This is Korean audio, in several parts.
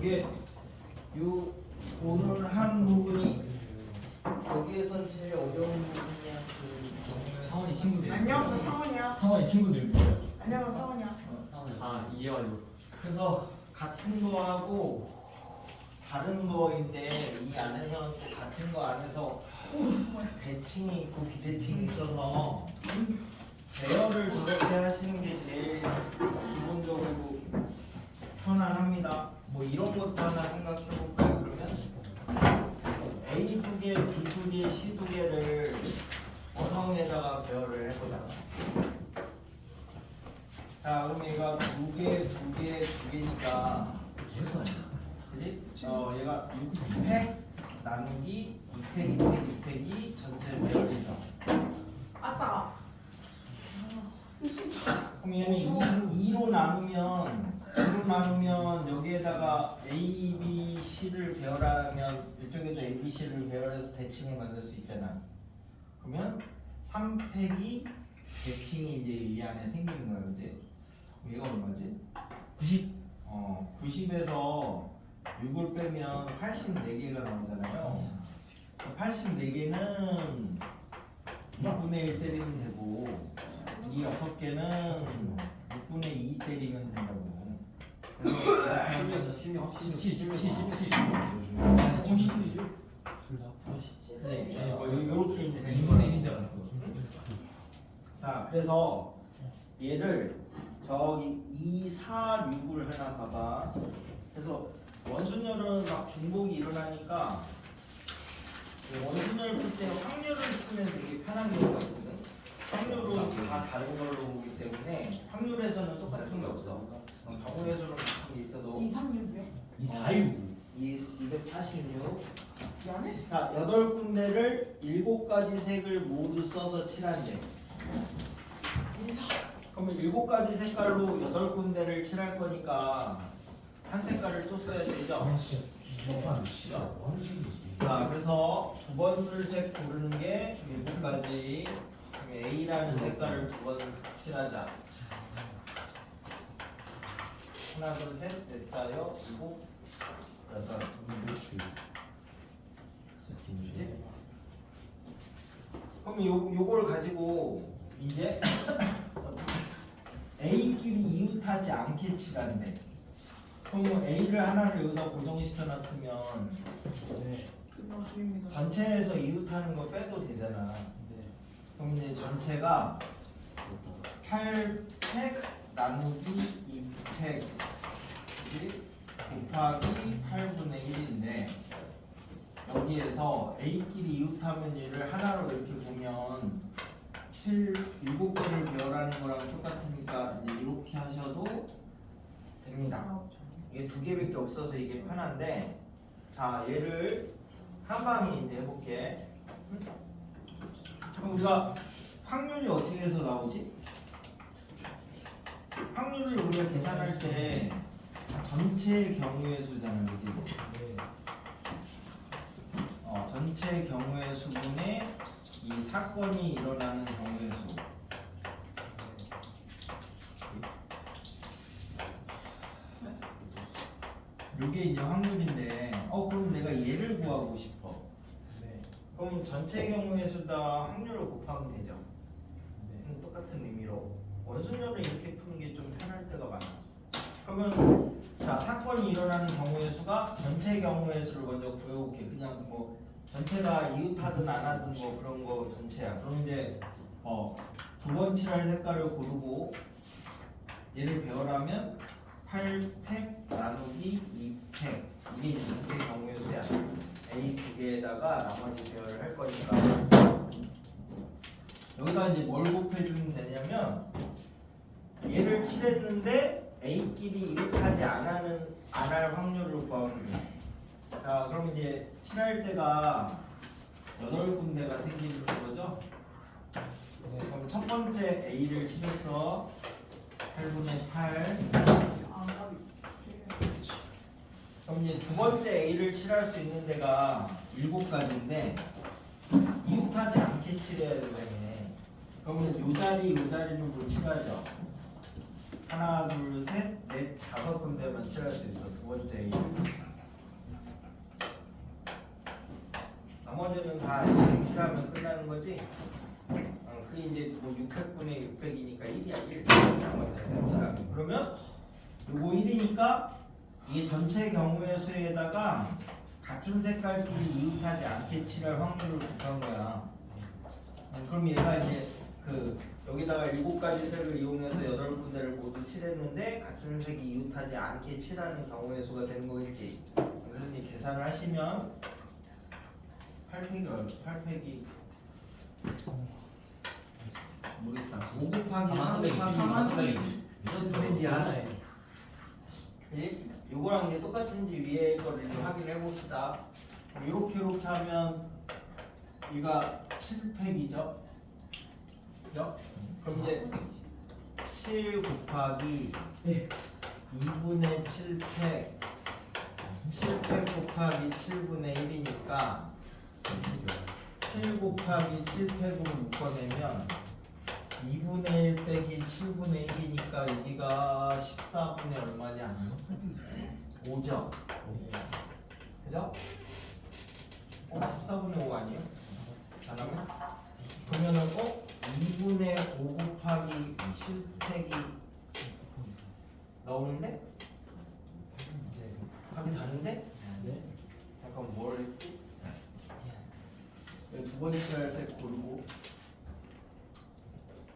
이게 요 오늘 한 부분이 여기에선 제일 어려운 부분이야. 그 사원이 친구들. 안녕, 나 상원이야. 사원이 친구들? 안녕, 나 상원이야. 사원이. 아 이해가지고 그래서 같은 거하고 다른 거인데 이 안에서는 또 같은 거 안에서 대칭이 있고 비대칭이 있어서 배열을 저렇게 하시는 게 제일 기본적으로 편안합니다. 뭐 이런 것도 하나 생각해 볼까요? 그러면 A 두 개, B 두 개, C 두 개를 원형에다가 배열을 해보자. 자, 그럼 얘가 두 개, 두 개, 두 개니까 그지? 어, 얘가 6팩 나누기 2팩, 2팩, 2팩이 전체 배열이죠. 아따. 그럼 얘는 2, 2로 나누면 2로 나누면 여기에다가 A, B, C를 배열하면 이쪽에도 A, B, C를 배열해서 대칭을 만들 수 있잖아. 그러면 3팩이 대칭이 이제 이 안에 생기는 거야, 그지? 얘가 얼마지? 90. 어, 90에서 6을 빼면 84개가 나오잖아요. 84개는 6분의 1 때리면 되고 이 6개는 6분의 2 때리면 된다고. 이렇게 하면 힘이 확실히 10, 10, 10, 10, 10. 둘다 프로 요- 요렇게 이제 되는 이번에 거예요. 1인 줄 알았어. 자, 그래서 얘를 저기 2, 4, 6을 하나 봐봐. 그래서 원순열은 막 중복이 일어나니까 그 원순열 풀때 확률을 쓰면 되게 편한 경우가 있거든. 확률은 다 다른 걸로 보기 때문에 확률에서는 똑같은 게 없어. 어, 경우에서는 같은 게 있어도 2, 3, 6이요? 2, 4, 6. 246. 미안해. 자, 여덟 군데를 일곱 가지 색을 모두 써서 칠한대. 그러면 일곱 가지 색깔로 여덟 군데를 칠할 거니까 한 색깔을 또 써야 되죠. 자, 그래서 두 번 쓸 색 고르는 게 일곱 가지. 그럼 A라는 색깔을 두 번 칠하자. 하나, 둘, 셋, 넷, 다여, 일곱, 여덟. 그치? 그럼 요, 요걸 가지고 이제 A끼리 이웃하지 않게 칠한대. 그럼 A를 하나를 여기다 고정시켜 놨으면 끝나 중입니다. 전체에서 이웃하는 거 빼도 되잖아. 그럼 이제 전체가 8팩 나누기 2팩 곱하기 8분의 1인데 여기에서 A끼리 이웃하면 얘를 하나로 이렇게 보면 7, 7개를 배열하는 거랑 똑같으니까 이제 이렇게 하셔도 됩니다. 이게 두 개밖에 없어서 이게 편한데 자 얘를 한 방에 이제 해볼게. 그럼 우리가 확률이 어떻게 해서 나오지? 확률을 우리가 계산할 때 전체 경우의 수잖아, 그지? 어, 전체 경우의 수분의 이 사건이 일어나는 경우의 수. 이게 이제 확률인데, 어 그럼 내가 얘를 구하고 싶어. 그럼 전체 경우의 수다 확률을 곱하면 되죠. 음, 똑같은 의미로 원순열을 이렇게 푸는 게 좀 편할 때가 많아. 그러면 자 사건이 일어나는 경우의 수가 전체 경우의 수를 먼저 구해볼게. 그냥 뭐 전체가 이웃하든 안 하든 뭐 그런 거 전체야. 그럼 이제 어 두 번 칠할 색깔을 고르고 얘를 배열하면 8팩 나누기 2팩 이게 이제 전체 경우의 수야. A 두 개에다가 나머지 배열을 할 거니까 여기다 이제 뭘 곱해주면 되냐면 얘를 칠했는데 A끼리 이웃하지 않는 안할 확률을 구하면 돼. 자 그럼 이제 칠할 때가 여덟 군데가 생기는 거죠. 그럼 첫 번째 A를 칠해서 8분의 8 아, 까비. 그럼 이제 두 번째 A를 칠할 수 있는 데가 일곱 가지인데 이웃하지 않게 칠해야 되네. 그러면 요 자리 요 자리를 뭐 칠하죠. 하나 둘 셋 넷 다섯 군데만 칠할 수 있어. 두 번째 나머지는 다 이제 칠하면 끝나는 거지? 어, 그게 이제 뭐 600분의 600이니까 1이야. 1 나머지는 칠하면 그러면 요거 1이니까 이게 전체 경우의 수에다가 같은 색깔끼리 이웃하지 않게 칠할 확률을 구한 거야. 음, 그럼 얘가 이제 그 여기다가 일곱 가지 색을 이용해서 여덟 군데를 모두 칠했는데 같은 색이 이웃하지 않게 칠하는 경우의 수가 되는 거겠지. 이 계산을 하시면 8팩이 얼마? 8팩이 모르겠다. 5 곱하기 3 곱하기 7팩이야. 요거랑 이게 똑같은지 위에 거를 좀 확인해 봅시다. 이렇게 이렇게 하면 얘가 7팩이죠. 그죠? 그럼 이제 7 곱하기 2분의 7팩 7팩 곱하기 7분의 1이니까 7 곱하기 7팩으로 묶어내면 2분의 1 빼기 7분의 1이니까 여기가 14분의 얼마냐? 5죠? 그죠? 어? 14분의 5 아니에요? 잠깐만 그러면은 어? 2분의 5 곱하기 7팩이 나오는데? 답이 다른데? 잠깐 뭘 했지? 여기 두 번째 할색 고르고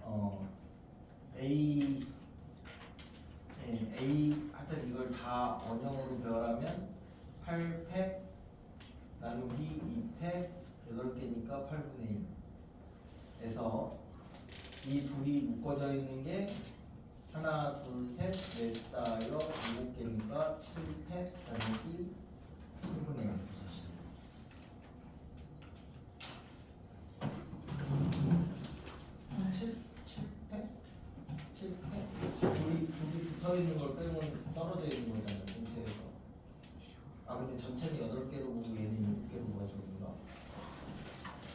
어 A 예, A 하여튼 이걸 다 원형으로 배열하면 8팩 나누기 2팩 8개니까 8분의 1 에서 이 둘이 묶어져 있는 게 하나, 둘, 셋, 넷, 다 여, 일곱 개니까 7팩 나누기 7분의 1 7, 7팩? 7팩? 둘이, 둘이 붙어 있는 걸 빼면 떨어져 있는 거잖아요, 전체에서. 아, 근데 전체는 8개로 보고 얘는 6개로 봐서 그런가?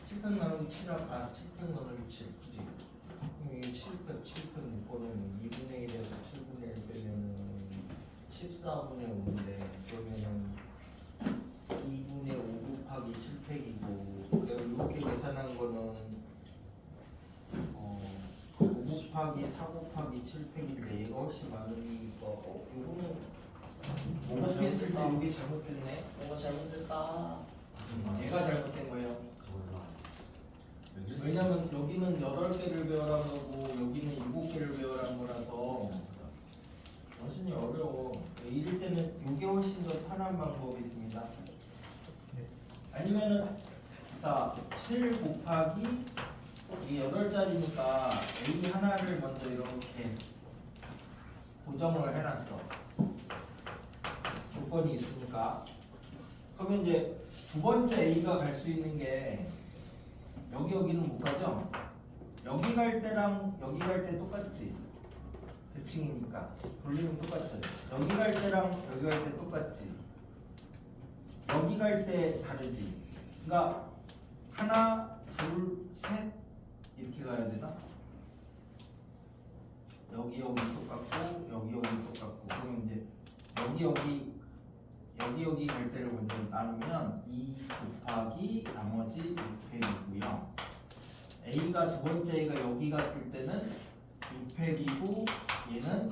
7팩 나누기 7, 아, 7팩 나누기 7, 그지? 그럼 이게 7팩, 7팩 묶어내면 2분의 1에서 7분의 1 빼면은 14분의 5인데, 그러면은 2분의 5 곱하기 7팩이고, 내가 이렇게 계산한 거는 어, 5 곱하기 4 곱하기 7팩인데 얘가 훨씬 많으니까 어, 요거는 5 곱했을 때 이게 잘못됐네 뭔가 잘못됐다. 얘가 잘못된 거예요 왜냐면 여기는 8개를 배열한 거고 여기는 7개를 배열한 거라서 완전히 어려워. 이럴 때는 이게 훨씬 더 편한 방법이 됩니다. 아니면은 자 7 곱하기 이 8자리니까 A 하나를 먼저 이렇게 고정을 해놨어. 조건이 있으니까. 그러면 이제 두 번째 A가 갈 수 있는 게 여기 여기는 못 가죠? 여기 갈 때랑 여기 갈 때 똑같지? 대칭이니까 돌리면 똑같죠? 여기 갈 때랑 여기 갈 때 똑같지? 여기 갈 때 다르지? 그러니까 하나, 둘, 셋 이렇게 가야 되나? 여기 여기 똑같고 여기 여기 똑같고 그럼 이제 여기 여기 여기 여기 갈 때를 먼저 나누면 2 곱하기 나머지 6팩이고요. A가 두 번째 A가 여기 갔을 때는 6팩이고 얘는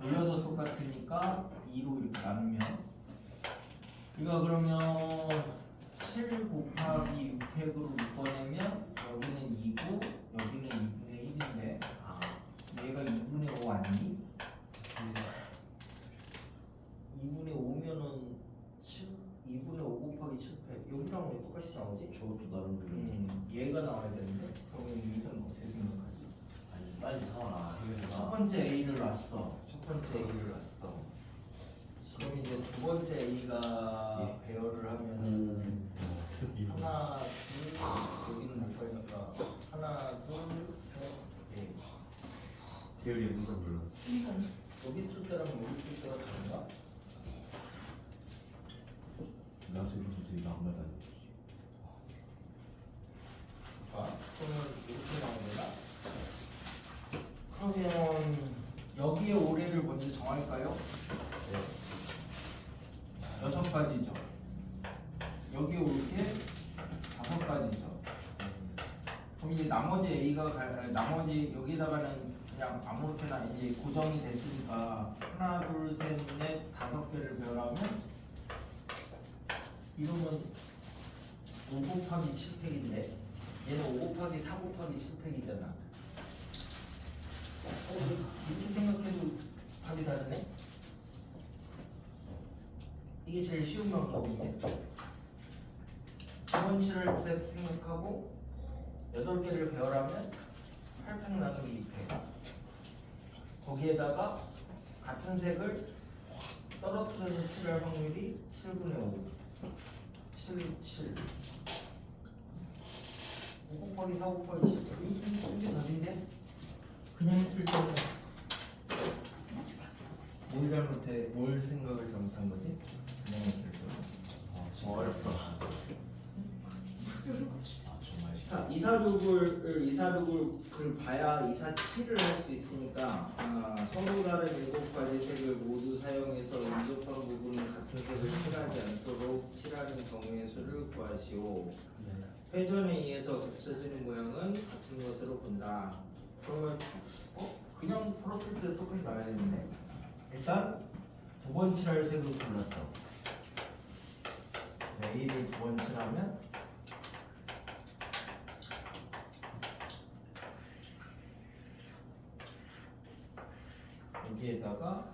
돌려서 똑같으니까 2로 이렇게 나누면 이거 그러면 7 곱하기 6팩으로 묶어내면 여기는 2고 여기는 2분의 1인데 얘가 2분의 5 아니니? 2분의 5면은 7, 2분의 5 곱하기 7팩 똑같이 나오지? 저것도 나름 그 음, 얘가 나와야 되는데 그러면 여기서는 어떻게 생각하지? 아니 빨리 사와라. 첫 해결해봐. 번째 A를 놨어 첫 번째 A를 놨어 그럼 이제 두 번째 A가 배열을 하면은 음. 하나, 둘, 여기는 못 가니까 하나, 둘, 셋, 넷 대열이 무슨 몰라. 여기 있을 때랑 여기 있을 때가 다른가? 나 저기 저기가 안 맞아. 아, 그러면 이렇게 나오는 거야? 그러면 여기에 올해를 먼저 정할까요? 여섯 가지죠. 여기에 올게 다섯 가지죠. 그럼 이제 나머지 A가 갈 아니, 나머지 여기다가는 그냥 아무렇게나 이제 고정이 됐으니까 하나 둘 셋 넷 다섯 개를 배열하면 이러면 5 곱하기 7팩인데 얘는 5 곱하기 4 곱하기 7팩이잖아. 어, 이렇게 생각해도 답이 다르네. 이게 제일 쉬운 방법인데. 기본치를 생각하고 8개를 배열하면 8팩 나누기 2팩. 거기에다가 같은 색을 떨어뜨려서 칠할 확률이 7분의 5. 7, 7. 5 곱하기 4 곱하기 7. 이- 이게 답인데? 그냥 했을 때는 뭘 잘못해, 뭘 생각을 잘못한 거지? 그냥 했을 때. 아 진짜 어렵다. 아 정말 자, 246을 246을 글 봐야 247을 할 수 있으니까 아, 서로 다른 일곱 가지 색을 모두 사용해서 인접한 부분은 같은 색을 칠하지 않도록 칠하는 경우의 수를 구하시오. 회전에 의해서 겹쳐지는 모양은 같은 것으로 본다. 그러면 어? 그냥 풀었을 때 똑같이 나와야 되는데 일단 두 번 칠할 색을 골랐어. 네, A를 두 번 칠하면 여기에다가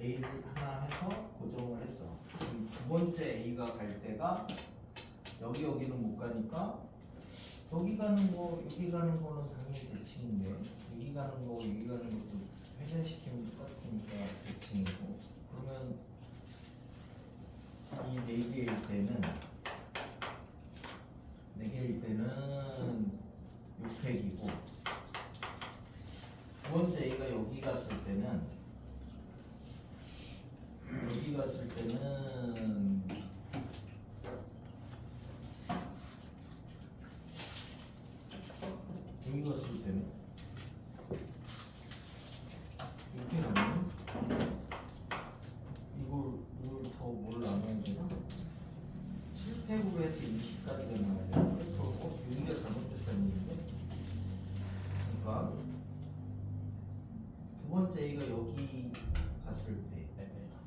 A를 하나 해서 고정을 했어. 두 번째 A가 갈 때가 여기 여기는 못 가니까 여기 가는 거 여기 가는 거는 당연히 대칭인데 여기 가는 거 여기 가는 것도 회전시키면 똑같으니까 대칭이고. 그러면 이 네 개일 때는 네 개일 때는 6팩이고 두 번째 A가 여기 갔을 때는 여기 갔을 때는 여기 갔을 때는 이렇게 나오면 이걸 이걸 더뭘 나눠야 되나? 7팩으로 해서 20까지가 나와야 되는데 저 어? 여기가 잘못됐다는 얘기인데 그러니까 두 번째 A가 여기 갔을 때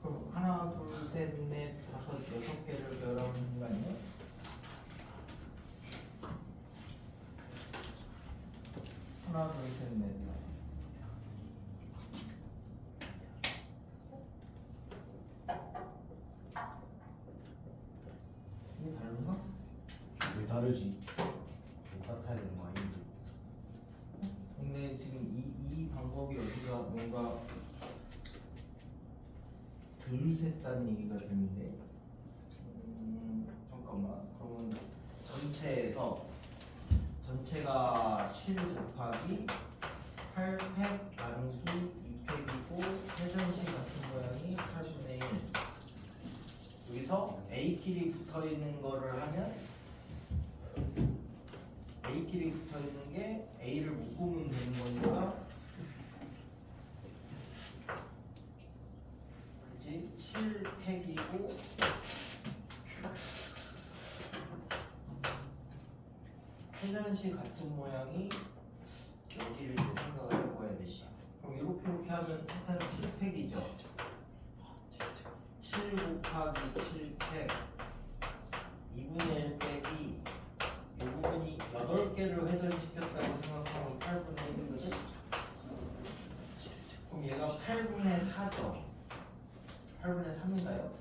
그럼 하나 둘셋넷 다섯 여섯 개를 열어보는 거 아니야? 하나 둘 셋넷 다섯 이게 다른가? 왜 다르지? 똑같아야 되는 거 아닌지. 근데 지금 이, 이 방법이 어디가 뭔가 덜 셌다는 얘기가 드는데 음, 잠깐만 그러면 전체에서 전체가 7 곱하기 8팩 나누기 2팩이고 회전식 같은 모양이 8분의 1 여기서 A끼리 붙어 있는 거를 하면 A끼리 붙어 있는 게 A를 묶으면 되는 거니까 그지 7팩이고 회전식 같은 모양이 여지를 생각을 해봐야 되죠. 그럼 이렇게 이렇게 하면 일단 7팩이죠. 7 곱하기 7팩 2분의 1 빼기 이 부분이 8개를 회전시켰다고 생각하면 8분의 1이거든 그럼 얘가 8분의 4죠 8분의 3인가요?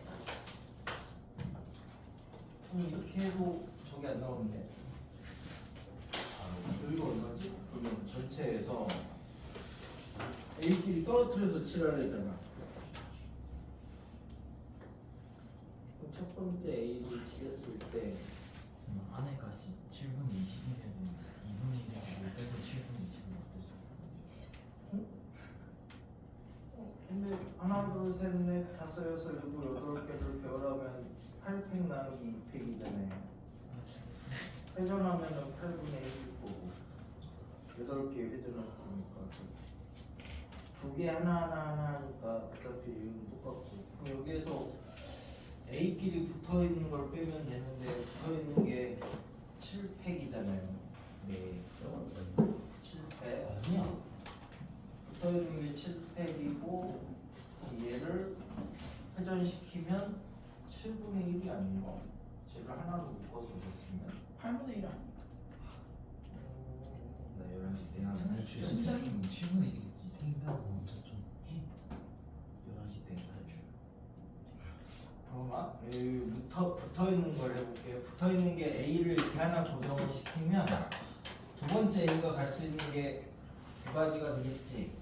그럼 이렇게 해도 안 나오는데 여기가 얼마지? 그러면 전체에서 A끼리 떨어뜨려서 칠하려 했잖아 그럼 첫 번째 A를 칠했을 때 안에가 7분 20일에는 2분 1에서 5에서 7분 20일 어땠어? 근데 하나 둘셋넷 다섯 여섯 일곱 여덟 개를 배열하면 8팩 나누기 2팩이잖아요 회전하면은 8분의 1일 거고 8개 회전했으니까 두개 하나 하나 하니까 어차피 이건 똑같고 그럼 여기에서 A끼리 붙어 있는 걸 빼면 되는데 붙어 있는 게 7팩이잖아요. 네. 7팩. 아니야. 붙어 있는 게 7팩이고 얘를 회전시키면 7분의 1이 아닌가? 쟤를 하나로 묶어서 했으면 8분의 1 아니야? 나 11시 때 하는 탈출. 진짜? 7분의 1이겠지 생각 어, 진짜 좀. 11시 때 탈출. 잠깐만 여기 붙어, 붙어 있는 걸 해볼게요 붙어 있는 게 A를 이렇게 하나 고정을 시키면 두 번째 A가 갈 수 있는 게 두 가지가 되겠지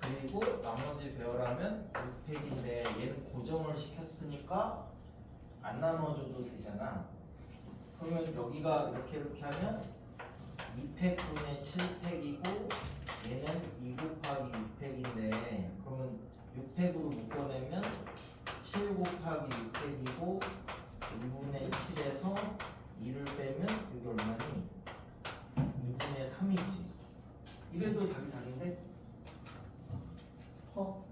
그리고 나머지 배열하면 6팩인데 얘는 고정을 시켰으니까 안 나눠줘도 되잖아 그러면 여기가 이렇게 이렇게 하면 2팩분의 7팩이고 얘는 2 곱하기 6팩인데 그러면 6팩으로 묶어내면 7 곱하기 6팩이고 1분의 7에서 2를 빼면 이게 얼마니? 2분의 3이지 이래도 답이 다른데? 어.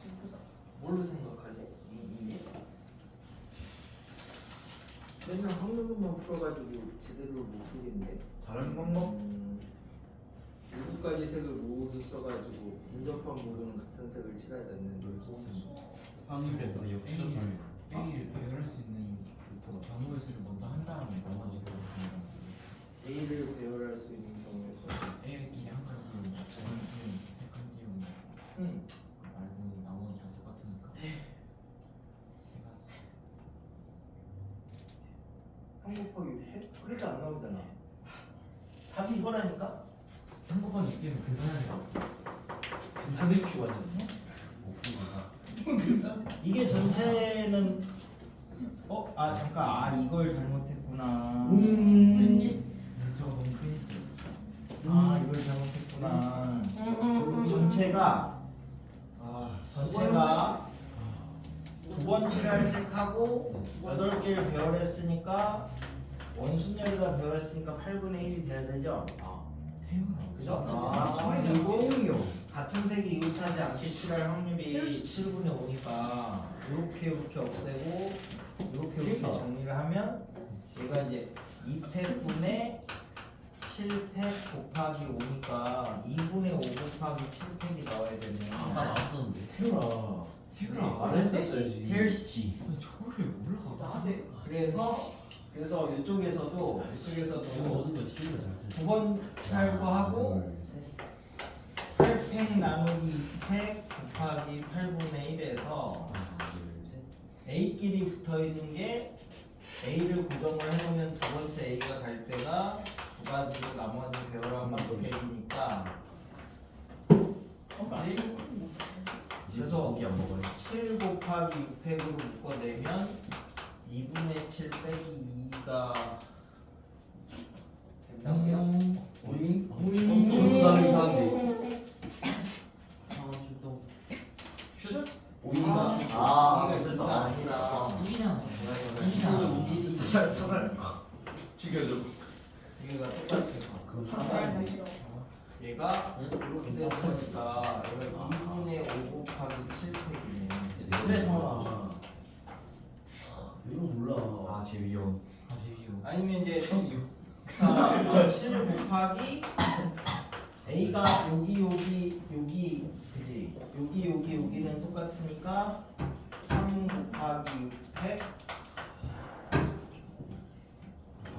진짜. 뭘로 생각하지? 이, 이게? 맨날 확률만 풀어가지고 제대로 못 풀겠는데? 다른 방법? 음, 일곱 가지 색을 모두 써가지고 인접한 부분은 같은 색을 칠하지 않는 확률에서 A를 A를 배열할 수 있는 경우의 수를 먼저 한 다음에 나머지 걸 배열하는 A를 배열할 수 있는 경우에서 A끼리 한 칸지로 B는 세 칸지로 음, 말고 나머지 다 똑같으니까 세 가지 3 곱하기 6 그래도 안 나오잖아 답이 이거라니까? 3 곱하기 6개는 근사하게 나왔어 사대추 완전. 오픈이다. 이게 전체는 어? 아 잠깐 아 이걸 잘못했구나 음. 저거 너무 크니스 아 이걸 잘못했구나 전체가 아, 전체가 두번 칠할 색하고 여덟 개를 배열했으니까 원순열에다 배열했으니까 8분의 1이 돼야 되죠? 아 태우나 그죠? 아, 아, 그리고 그리고 같은 색이 이웃하지 않게 칠할 확률이 7분의 5니까 이렇게 이렇게 없애고 이렇게 이렇게 그러니까. 정리를 하면 얘가 이제 2팩분의 7팩 곱하기 5니까 2분의 5 곱하기 7팩이 나와야 되네요. 아까 나왔었는데 태우라. 태우라 안 했었어야지. 헬스지. 저를 몰라 나대. 그래서 그래서 이쪽에서도 이쪽에서도 모든 거 시키면 잘두번 찰거 하고 8팩 나누기 2팩 곱하기 8분의 1에서 A끼리 붙어 있는 게 A를 고정을 해놓으면 두 번째 A가 갈 때가 두 가지고 나머지 배열하면 2팩이니까. 어, 나 이거 그래서 고기 안 먹어요. 7 곱하기 6팩으로 묶어내면 2분의 7 빼기 2가 된다고요? 오잉? 오잉. 전사를 이상한데. 슛? 오잉가? 아, 아, 됐다. 아니라 일이잖아. 일이잖아 자살, 자살. 죽여줘. 얘가 똑같아서 그럼 아, 나 싫어. 얘가 응? 이렇게 됐으니까 얘가 2분의 5 곱하기 7팩이네 그래서 이건 몰라. 아, 제 위험. 아 제이요 아니면 이제 아, 7 곱하기 A가 여기 여기 여기 그지 여기 여기 여기는 똑같으니까 3 곱하기 6팩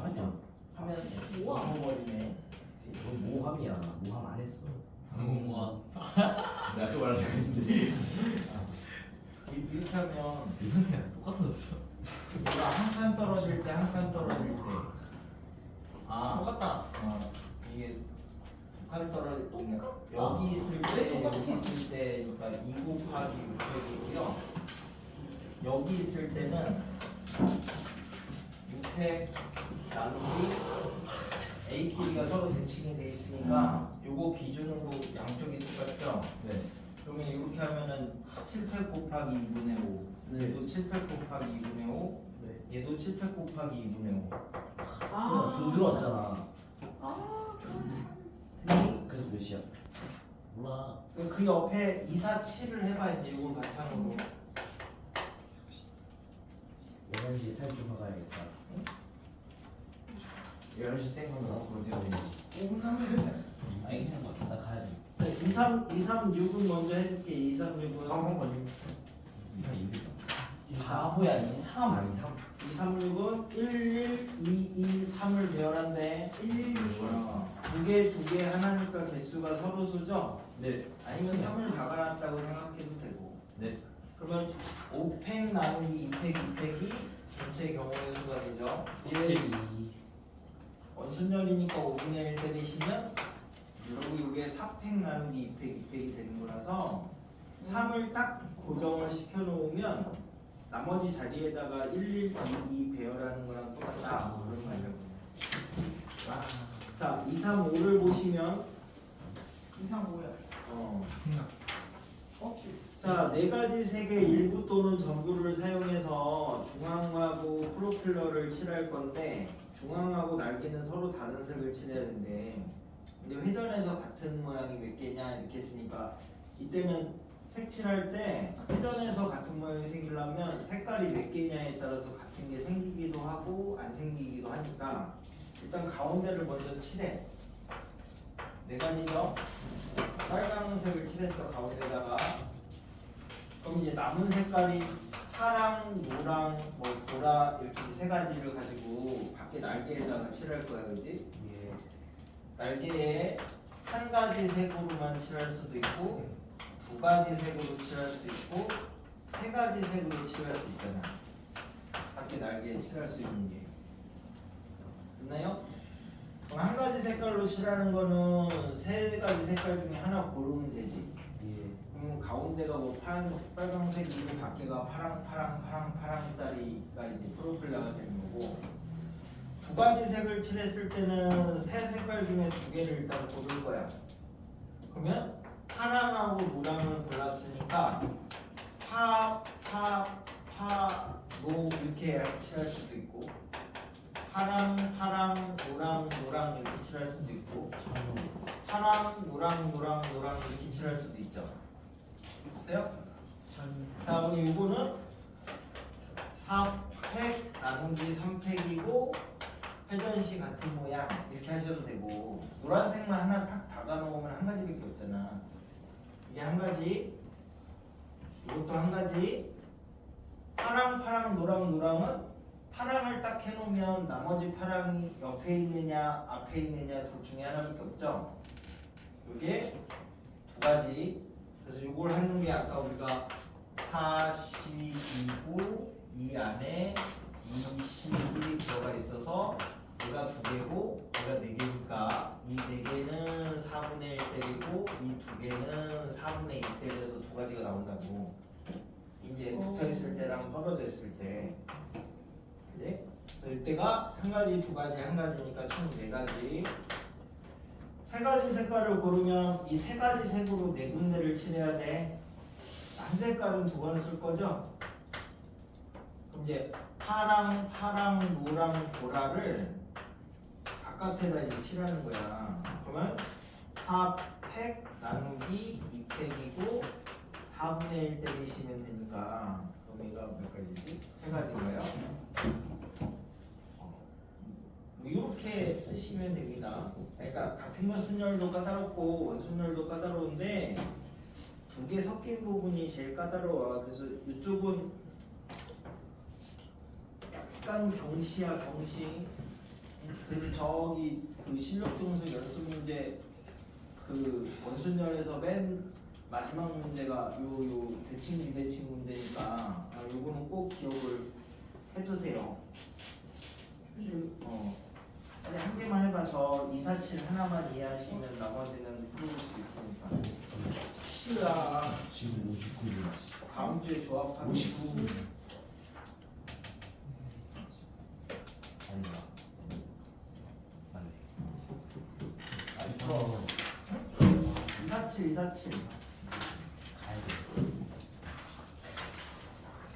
아니야. 하면. 넘어버리네 넌 모함이야. 모함 안 했어. 방공무한 내가 또 말하려 했는데. 이- 이렇게 하면 이건 그냥 똑같았어 얘가 한칸 떨어질 때 한 칸 떨어질 때 아, 똑같다 어, 이게 북한 떨어질 때 여기 있을 때 여기 있을 때니까 2 곱하기 6팩이고요 여기 있을 때는 6팩 나누기 A 길이가 서로 대칭이 돼 있으니까 요거 기준으로 양쪽이 똑같죠? 네. 그러면 이렇게 하면은 7팩 곱하기 2분의 5 네. 얘도 7팩 곱하기 2분의 5 네. 얘도 7팩 곱하기 2분의 5 아, 돈 들어왔잖아. 아, 그렇지. 그래서 몇이야? 몰라. 그 옆에 2, 4, 7을 해봐 이제 이걸 바탕으로 11시에 탈주가 가야겠다. 11시 땡 하면 나도 어디가 되지? 5분 남았는데. 아니, 나 가야 돼. 2, 3, 2, 3, 6은 먼저 해줄게 2, 3, 6은 한번 걸리면 이상 힘들다 바보야, 이 3. 아니 3 2, 3, 6은 1, 1, 2, 2, 3을 배열한대 1, 1, 2 두 개, 두 개 하나니까 개수가 서로 수죠? 네 아니면 3을 박아놨다고 생각해도 되고 네. 그러면 5팩 나누기 2팩, 2팩이 전체 경우의 수가 되죠 1, 2. 원순열이니까 5분의 1 때리시면 여러분 이게 4팩 나누기 2팩, 2팩이 되는 거라서 3을 딱 고정을 시켜 놓으면 나머지 자리에다가 1, 1, 2, 2 배열하는 거랑 똑같다 그런 말이에요 자, 2, 3, 5를 보시면 이상 뭐야? 어, 어? 자, 네 가지 색의 일부 또는 전부를 사용해서 중앙하고 프로필러를 칠할 건데 중앙하고 날개는 서로 다른 색을 칠해야 된대. 근데 회전에서 같은 모양이 몇 개냐 이렇게 했으니까 이때는 색칠할 때 회전에서 같은 모양이 생기려면 색깔이 몇 개냐에 따라서 같은 게 생기기도 하고 안 생기기도 하니까 일단 가운데를 먼저 칠해. 네 가지죠. 빨강색을 칠했어 가운데다가 그럼 이제 남은 색깔이 파랑, 노랑, 뭐 보라 이렇게 세 가지를 가지고 밖에 날개에다가 칠할 거야, 그지? 예. 날개에 한 가지 색으로만 칠할 수도 있고 두 가지 색으로 칠할 수 있고 세 가지 색으로 칠할 수 있잖아. 밖에 날개에 칠할 수 있는 게. 됐나요? 그럼 한 가지 색깔로 칠하는 거는 세 가지 색깔 중에 하나 고르면 되지. 예. 그럼 가운데가 뭐 파란 빨강색이고 밖에가 파랑 파랑 파랑 파랑짜리가 이제 프로필러가 되는 거고 두 가지 색을 칠했을 때는 세 색깔 중에 두 개를 일단 고를 거야. 그러면 파랑하고 노랑을 골랐으니까 파, 파, 파, 노 이렇게 칠할 수도 있고 파랑, 파랑, 노랑, 노랑 이렇게 칠할 수도 있고 파랑, 노랑, 노랑, 노랑 이렇게 칠할 수도 있죠. 됐어요? 자, 그럼 이거는 4팩 나누기 3팩이고 회전시 같은 모양 이렇게 하셔도 되고 노란색만 하나 탁 박아놓으면 한 가지밖에 없잖아. 이게 한 가지, 이것도 한 가지. 파랑, 파랑, 노랑, 노랑은 파랑을 딱 해놓으면 나머지 파랑이 옆에 있느냐 앞에 있느냐 둘 중에 하나밖에 없죠. 이게 두 가지. 그래서 이걸 하는 게 아까 우리가 42고 이 안에 20이 들어가 있어서 얘가 두 개고 얘가 네 개니까 이 네 개는 4분의 1 때리고 이 두 개는 4분의 2 때려서 두 가지가 나온다고 이제 붙어 있을 때랑 떨어져 있을 때 이제 이때가 한 가지 두 가지 한 가지니까 총 네 가지 세 가지 색깔을 고르면 이 세 가지 색으로 네 군데를 칠해야 돼. 한 색깔은 두 번 쓸 거죠? 그럼 이제 파랑, 파랑, 노랑, 보라를 바깥에다 이제 칠하는 거야. 그러면 4팩 나누기 2팩이고 4분의 1 때리시면 되니까 얘가 몇 가지지? 세 가지인가요? 뭐 이렇게 쓰시면 됩니다. 그러니까 같은 거 순열도 까다롭고 원순열도 까다로운데 두 개 섞인 부분이 제일 까다로워. 그래서 이쪽은 약간 경시야 경시. 그래서 저기 그 실력 중에서 연습 문제 그 원순열에서 맨 마지막 문제가 요 요 대칭 비대칭 문제니까 아, 요거는 꼭 기억을 해두세요. 어. 아니 한 개만 해봐. 저 247 하나만 이해하시면 나머지는 풀어볼 수 있으니까. 시야. 지금 59분. 다음 주에 조합하기. 59. 아니다. 맞네. 아니, 풀어. 247, 247. 가야 돼.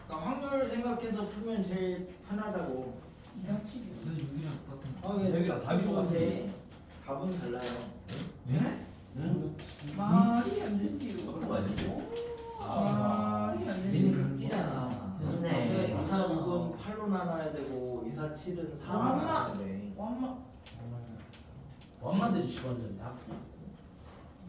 그러니까 확률을 생각해서 풀면 제일 편하다고. 이상 치기. 근데 여기랑 똑같은 거 어, 예, 여기가 답이 똑같은데. 답은 달라요. 예? 응? 말이 아니었어? 아, 이게 안 얘는 되네. 극지잖아. 네. 이사 6은 8로 나눠야 되고 이사 7은 4로 엄마. 나눠야 돼. 엄마. 완만 대주 시간제 아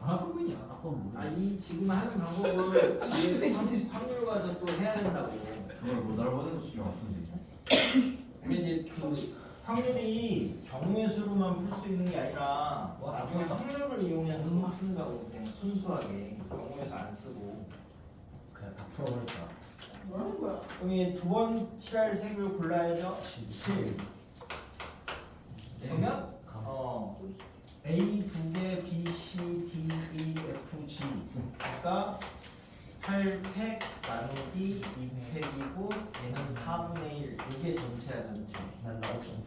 아. 아빠 모르. 아 이 지금 하는 방법을 뒤에 확- 확률 가서 또 해야 된다고. 그걸 못 알아보는 거 수가 아픈데. 근데 이제 그 확률이 경우의 수로만 풀 수 있는 게 아니라 와, 나중에 맞다. 확률을 이용해서 푼다고 그냥 순수하게 경우의 수안 쓰고. 그냥 다 풀어버릴까. 뭐라는 거야? 그럼 이 두번 칠할 색을 골라야죠. 7. 그러면 어 A 두 개, B, C, D, E, F, G가 8팩 나누기 2팩이고 얘는 4분의 1 이게 전체야 전체 난 나 오케이.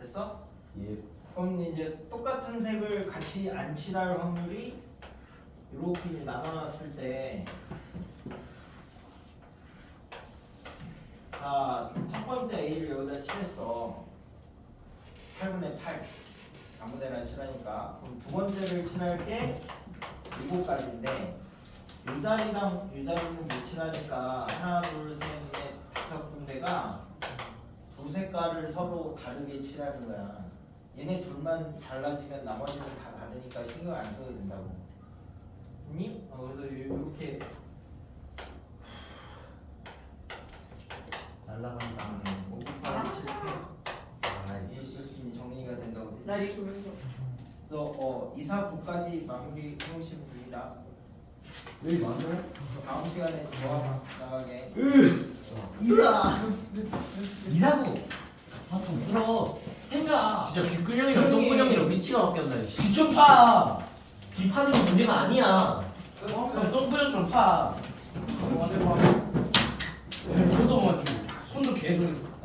됐어? 예. 그럼 이제 똑같은 색을 같이 안 칠할 확률이 이렇게 나눠놨을 때 자, 첫 번째 A를 여기다 칠했어 8분의 8 아무 데나 칠하니까 그럼 두 번째를 칠할 게 이거까지인데 이 자리랑 이 자리는 못 칠하니까 하나 둘셋넷 다섯 군데가 두 색깔을 서로 다르게 칠하는 거야 얘네 둘만 달라지면 나머지는 다 다르니까 신경 안 써도 된다고 니? 어, 그래서 이렇게 날라간다. 5 곱하기 7팩 아이씨. 이렇게 이제 됐지? 주면서. 그래서 어, 2, 4, 9까지 마무리 해오시면 됩니다 여기 맞아요? 다음 시간에 더 나가게 이라. 이사구. 아좀 들어. 생각. 진짜 귓근형이랑 조용히. 똥근형이랑 위치가 바뀌었나 이 씨. 귀좀 파. 건 문제가 아니야. 그럼 똥그려 좀 파. 뭐 저도 맞죠. 손도 계속